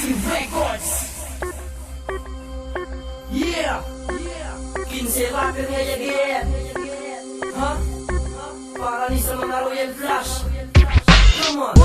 Sexy Records. Yeah. Pincela kerja again. Hah? Para nih sama naruh yang flash. Come on.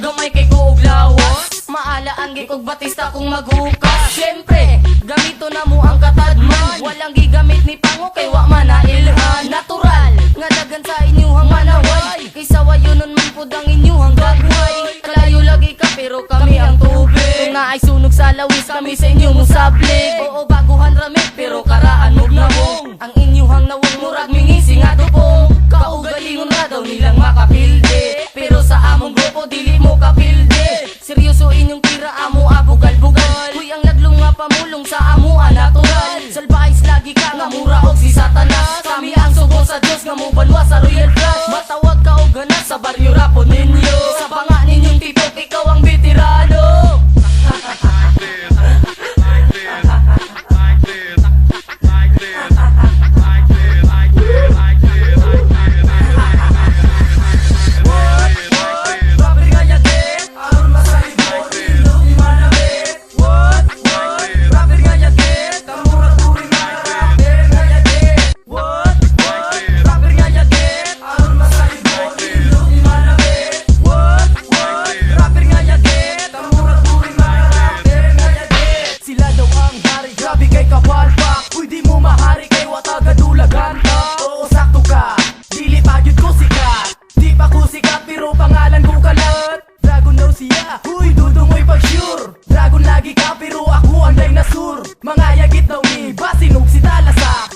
gamay kay ko og lawas. Maalaan gi kog batista kung maghukas. Syempre, gamito na mo ang katadman. Walang gigamit ni pango kay wa man na ilhan. Natural, nga dagan sa inyuhang manaway. Kaysa wayunon man pud ang inyuhang gagway Kalayo lagi ka pero kami ang tubig. Kung na ay sunog sa lawis kami sa inyo mong sablig Oo baguhan rami pero karaan mo nawong Ang inyuhang nawong murag mingising nga dupong Kaugalingon na daw nilang makapilde real flash Matawag ka o ganas sa baryo rapo ninyo kahit daw eh, iba Sinog si Tala sa ah.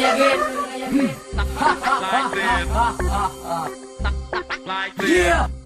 like this. like this. Yeah.